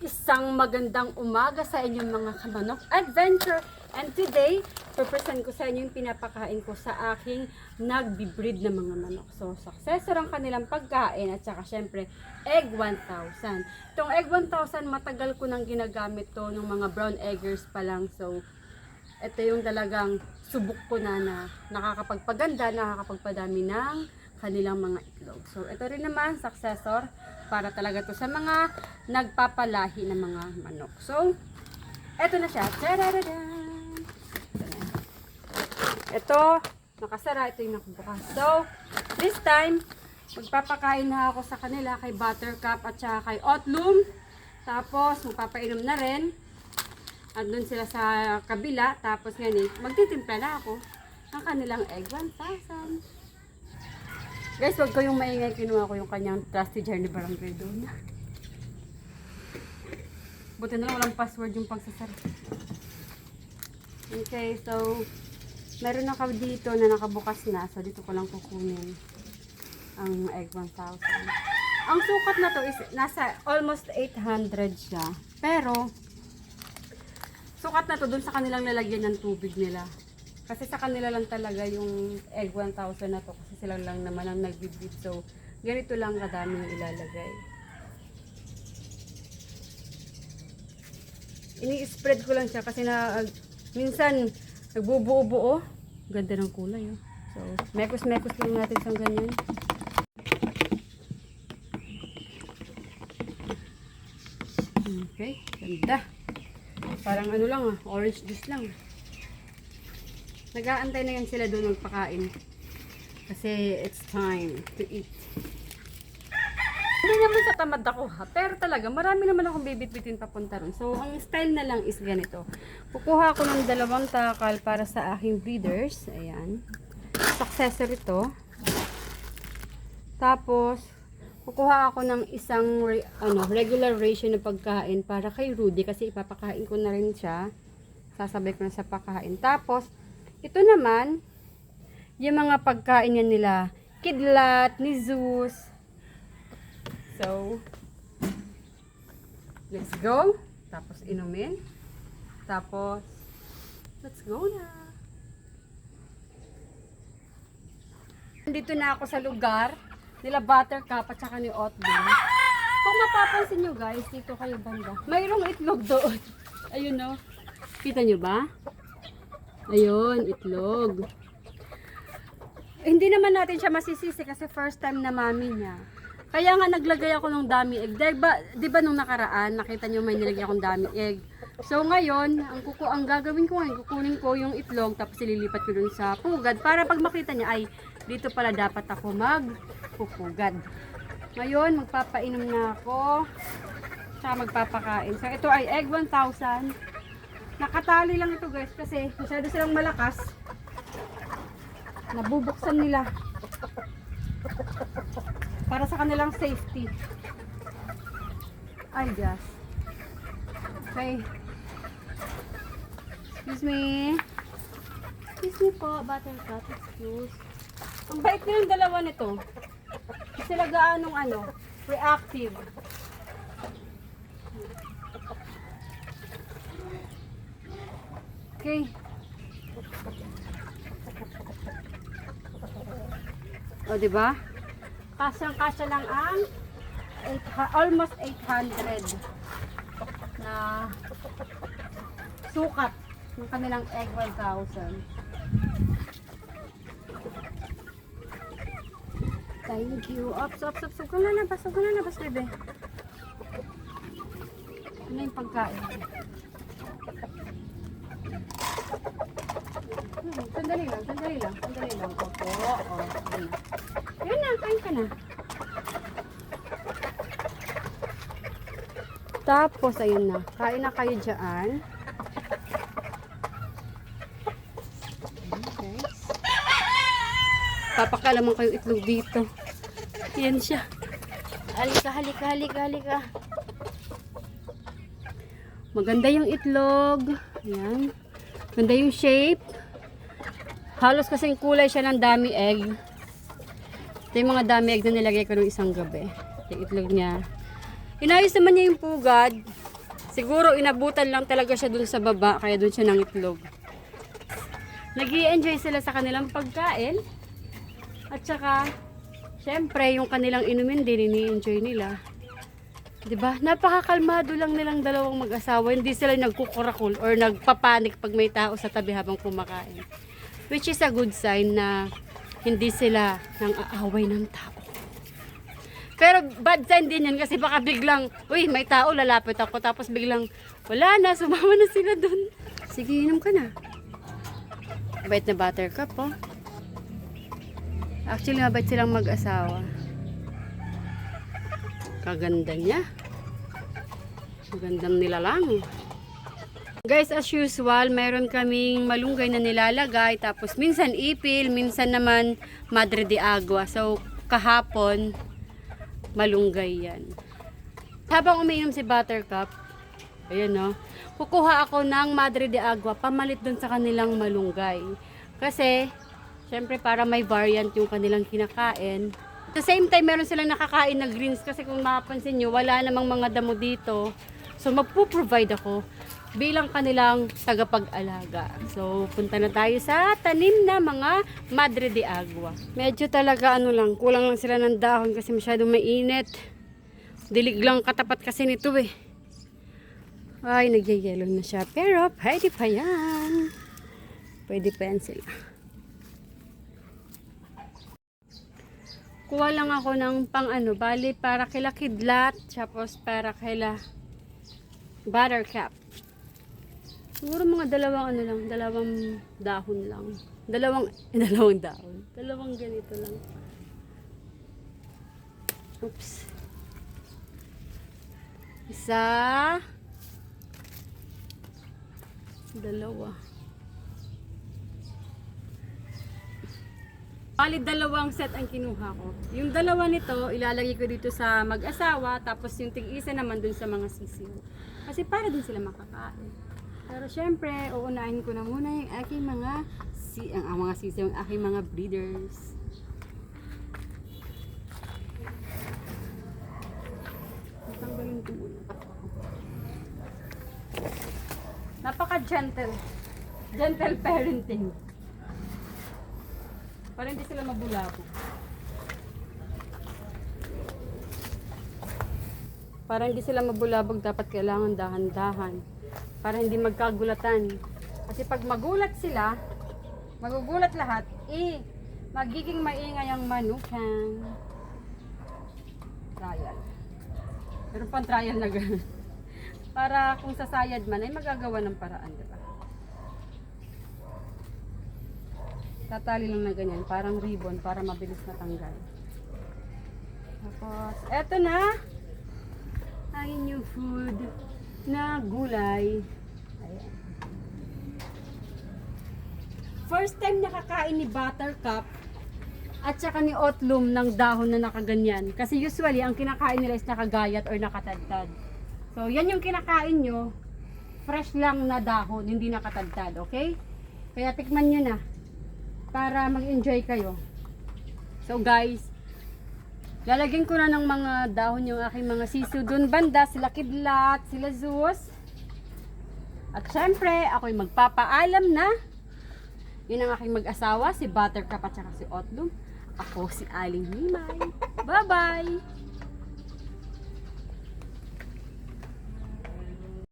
Isang magandang umaga sa inyong mga kamanok adventure. And today, purpresent ko sa inyo yung pinapakain ko sa aking nagbi-breed na mga manok. So, successor ang kanilang pagkain at saka syempre, egg 1,000. Itong egg 1,000, matagal ko nang ginagamit to ng mga brown eggers pa lang. So, ito yung talagang subok ko na na nakakapagpaganda, nakakapagpadami ng kanilang mga itlog. So, ito rin naman, successor, para talaga to sa mga nagpapalahi ng mga manok. So, ito na siya. Tadadadan! Ito na. Ito, nakasara. Ito yung nakabukas. So, this time, magpapakain na ako sa kanila kay Buttercup at saka kay Otlum. Tapos, magpapainom na rin. Andun sila sa kabila. Tapos ngayon, eh, magtitimpla na ako ng kanilang egg 1,000. Guys, wag kayong maingay. Kinuha ko yung kanyang trusty jar ni Barangay doon. Buti na lang walang password yung pagsasara. Okay, so, meron ako dito na nakabukas na. So, dito ko lang kukunin ang egg 1,000. Ang sukat na to is nasa almost 800 siya. Pero, sukat na to dun sa kanilang lalagyan ng tubig nila. Kasi sa kanila lang talaga yung egg 1,000 na to. Kasi sila lang naman ang nagbibid. So, ganito lang kadami yung ilalagay. Ini-spread ko lang siya kasi na minsan nagbubuo-buo. Ganda ng kulay oh. So, mekos-mekos lang natin sa ganyan. Okay, ganda. Parang ano lang ah, orange juice lang. Nag-aantay na yan sila doon magpakain. Kasi it's time to eat. Hindi naman sa tamad ako ha, pero talaga marami naman akong bibit-bitin papunta ron. So, ang style na lang is ganito. Kukuha ako ng dalawang takal para sa aking breeders. Ayan. Successor ito. Tapos, kukuha ako ng isang re- ano, regular ratio na pagkain para kay Rudy kasi ipapakain ko na rin siya. Sasabay ko na sa pagkain. Tapos, ito naman, yung mga pagkain niya nila, kidlat, ni Zeus. So, let's go. Tapos, inumin. Tapos, let's go na. Nandito na ako sa lugar nila Buttercup at saka ni Otbin. Kung mapapansin nyo guys, dito kayo banda. Mayroong itlog doon. Ayun no. Kita nyo ba? Ayun, itlog. Eh, hindi naman natin siya masisisi kasi first time na mami niya. Kaya nga naglagay ako ng dummy egg. Di ba, di ba nung nakaraan, nakita nyo may nilagay akong dummy egg. So ngayon, ang, kuku ang gagawin ko ngayon, kukunin ko yung itlog tapos ililipat ko dun sa pugad para pag makita niya ay dito pala dapat ako magpupugad. Ngayon, magpapainom na ako. Tsaka magpapakain. So ito ay egg 1,000. Nakatali lang ito guys kasi masyado silang malakas. Nabubuksan nila. Para sa kanilang safety. Ay, gas. Okay. Excuse me. Excuse me po, buttercup. Excuse. Ang bait nilang dalawa nito. Sila gaanong ano, reactive. Okay. O, di ba? Kasyang-kasya lang ang eight, almost 800 na sukat ng kanilang egg 1,000. Thank you. Ops, ops, ops. Huwag ka na nabas. Huwag ka na nabas, bebe. Ano yung pagkain? Hmm, sandali lang, sandali lang, sandali lang. Opo, o. Ayun na, kain ka na. Tapos, ayun na. Kain na kayo dyan. Okay. Papakalaman kayo itlog dito. Yan siya. Halika, halika, halika, halika. Maganda yung itlog. Ayan. Ganda yung shape. Halos kasing kulay siya ng dami egg. Ito yung mga dami egg na nilagay ko nung isang gabi. Yung itlog niya. Inayos naman niya yung pugad. Siguro inabutan lang talaga siya dun sa baba, kaya dun siya nangitlog. nag enjoy sila sa kanilang pagkain. At saka, syempre, yung kanilang inumin din, ini-enjoy nila. 'Di ba? Napakakalmado lang nilang dalawang mag-asawa. Hindi sila nagkukurakul or nagpapanik pag may tao sa tabi habang kumakain. Which is a good sign na hindi sila nang aaway ng tao. Pero bad sign din yan kasi baka biglang, uy, may tao, lalapit ako. Tapos biglang, wala na, sumama na sila dun. Sige, inom ka na. Bait na buttercup, oh. Actually, mabait silang mag-asawa. Kaganda niya. Magandang nilalang. Guys, as usual, meron kaming malunggay na nilalagay. Tapos minsan ipil, minsan naman madre de agua. So, kahapon, malunggay yan. Habang umiinom si Buttercup, ayan no, kukuha ako ng madre de agua pamalit dun sa kanilang malunggay. Kasi, syempre para may variant yung kanilang kinakain. The same time, meron silang nakakain na greens kasi kung mapapansin nyo, wala namang mga damo dito. So, magpo-provide ako bilang kanilang tagapag-alaga. So, punta na tayo sa tanim na mga madre de agua. Medyo talaga ano lang, kulang lang sila ng dahon kasi masyadong mainit. Dilig lang katapat kasi nito eh. Ay, nagyayelo na siya. Pero, pwede pa yan. Pwede pa yan sila. Kuha lang ako ng pang ano, bali para kila kidlat, tapos para kila buttercup. Siguro mga dalawang ano lang, dalawang dahon lang. Dalawang, dalawang dahon. Dalawang ganito lang. Oops. Isa. Dalawa. Bali, dalawang set ang kinuha ko. Yung dalawa nito, ilalagay ko dito sa mag-asawa, tapos yung tig-isa naman dun sa mga sisiw. Kasi para din sila makakain. Pero syempre, uunahin ko na muna yung aking mga si ang, ang mga sisiw, ang aking mga breeders. Napaka-gentle. Gentle parenting. Para hindi sila mabulabog. Para hindi sila mabulabog, dapat kailangan dahan-dahan. Para hindi magkagulatan. Kasi pag magulat sila, magugulat lahat, eh, magiging maingay ang manukan. Trial. Pero pang trial na gano'n. Para kung sasayad man, ay magagawa ng paraan, di ba? Tatali lang na ganyan, parang ribbon para mabilis matanggal. Tapos, eto na ang inyong food na gulay. Ayan. First time nakakain ni Buttercup at saka ni Otlum ng dahon na nakaganyan. Kasi usually, ang kinakain nila is nakagayat or nakatadtad. So, yan yung kinakain nyo. Fresh lang na dahon, hindi nakatadtad, okay? Kaya tikman nyo na para mag-enjoy kayo. So guys, lalagyan ko na ng mga dahon yung aking mga sisu dun banda, sila kidlat, sila zeus. At syempre, ako'y magpapaalam na. Yun ang aking mag-asawa, si Buttercup at si Otlum. Ako si Aling Mimay. Bye-bye!